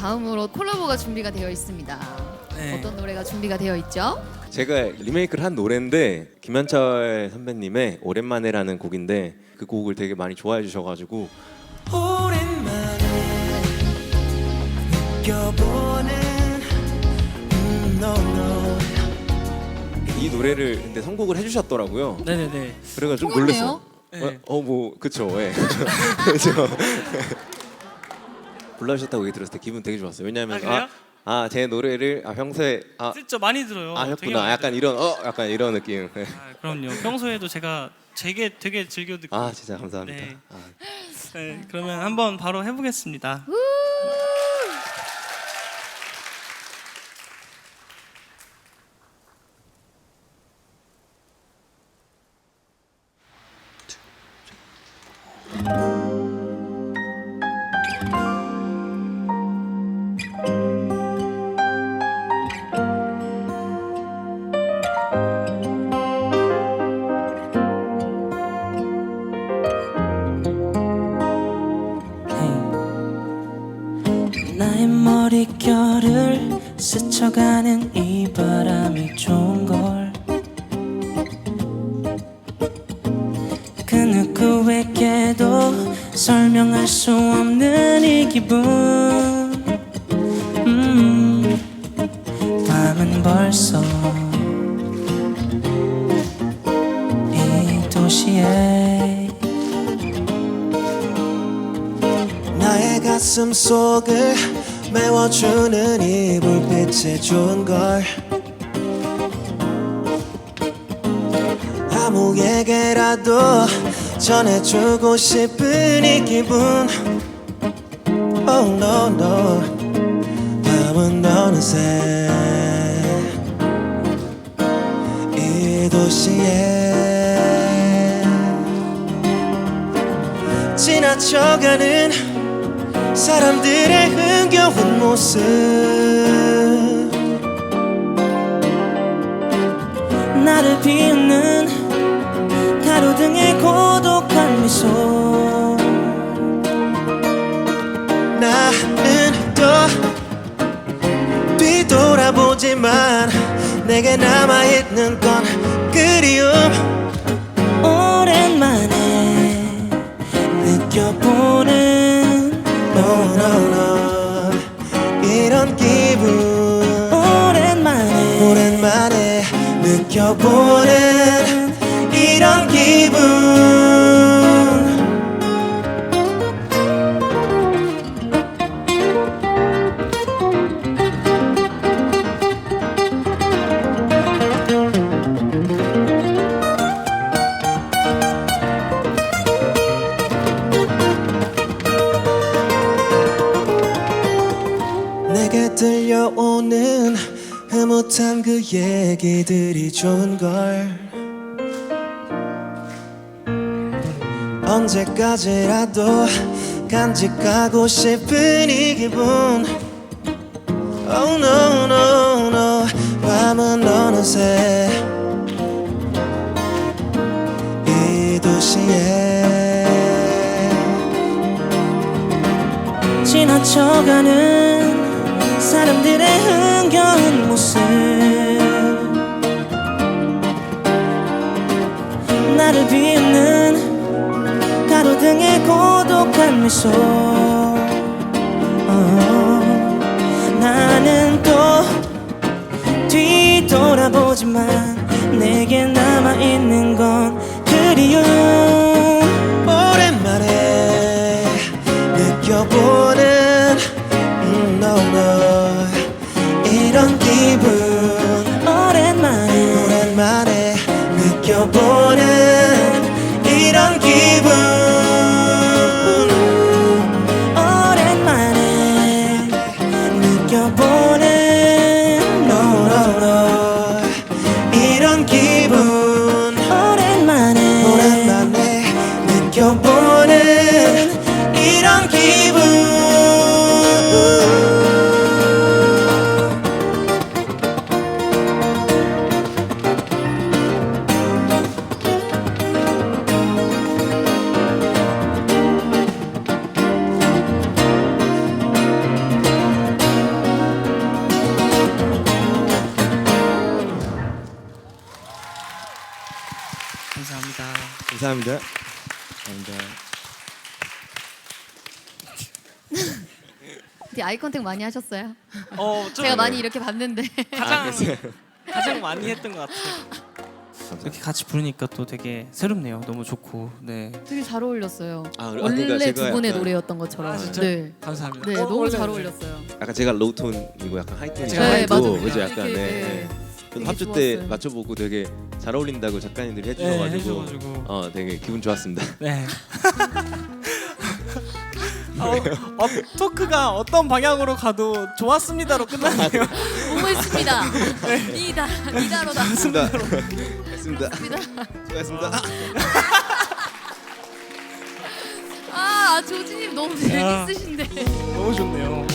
다음으로 콜라보가 준비가 되어 있습니다. 네. 어떤 노래가 준비가 되어 있죠? 제가 리메이크를 한 노래인데 김현철 선배님의 오랜만에라는 곡인데 그 곡을 되게 많이 좋아해 주셔가지고 오랜만에 느껴보는 음, no, no. 이 노래를 근데 선곡을 해주셨더라고요. 네네네. 그래가지고 좀 통했네요? 놀랐어요. 네. 어뭐 그쵸, 예. 그쵸. 불러주셨다고 얘기 들었을 때 기분 되게 좋았어요. 왜냐하면 아, 그래요? 아 제 노래를 아, 평소에 아 진짜 많이 들어요. 되게 아셨구나. 많이 약간 들어요. 이런 어 약간 이런 느낌. 네. 아, 그럼요. 평소에도 제가 되게 되게 즐겨 듣고. 아 진짜 감사합니다. 네. 아. 네, 그러면 한번 바로 해보겠습니다. 나 머릿결을 스쳐가는 이 바람이 좋은 걸. 그 누구에게도 설명할 수 없는 이 기분. 음, 밤은 벌써 이 도시에 나의 가슴 속을 메워주는 이 불빛이 좋은 걸 아무에게라도 전해주고 싶은 이 기분. Oh no no. 밤은 어느새 이 도시에 지나쳐가는 사람들의 흥겨운 모습. 나를 비웃는 가로등의 고독한 미소. 나는 또 뒤돌아보지만 내게 남아있는 건 그리움. 오랜만에 느껴보는 no, no, no. 이런 기분 오랜만에 오랜만에 느껴보는 들려오는 흐뭇한 그 얘기들이 좋은 걸. 언제까지라도 간직하고 싶은 이 기분. Oh no no no. 밤은 어느새 이 도시에 지나쳐가는 사람들의 흥겨운 모습. 나를 비웃는 가로등의 고독한 미소. 어, 나는 또 뒤돌아보지만 내게 남아있는 건 그리움. 오랜만에 느껴보는 감사합니다. 감사합니다. 되게 아이 컨택 많이 하셨어요? 어, 좀 제가 많이 이렇게 봤는데. 가장 가장 많이 했던 것 같아요. 이렇게 같이 부르니까 또 되게 새롭네요. 너무 좋고. 네. 되게 잘 어울렸어요. 아, 원래 그러니까 제가 두 분의 약간- 노래였던 것처럼. 아, 진짜? 네. 감사합니다. 네, 어, 너무 원래 잘 네. 어울렸어요. 약간 제가 로우 톤이고 약간 하이 톤이고 제가 하이 맞아요. 그죠 약간 네. 네. 또 되게 합주 때 좋았어요. 맞춰보고 되게 잘 어울린다고 작가님들이 네, 해주셔가지고 해줘가지고. 어 되게 기분 좋았습니다. 네. 어, 어, 토크가 어떤 방향으로 가도 좋았습니다로 끝나네요. 오했습니다. 이다 이다로다. 했습니다. 했습니다. 수고하셨습니다. 아 조진님 너무 재밌으신데. 너무 좋네요.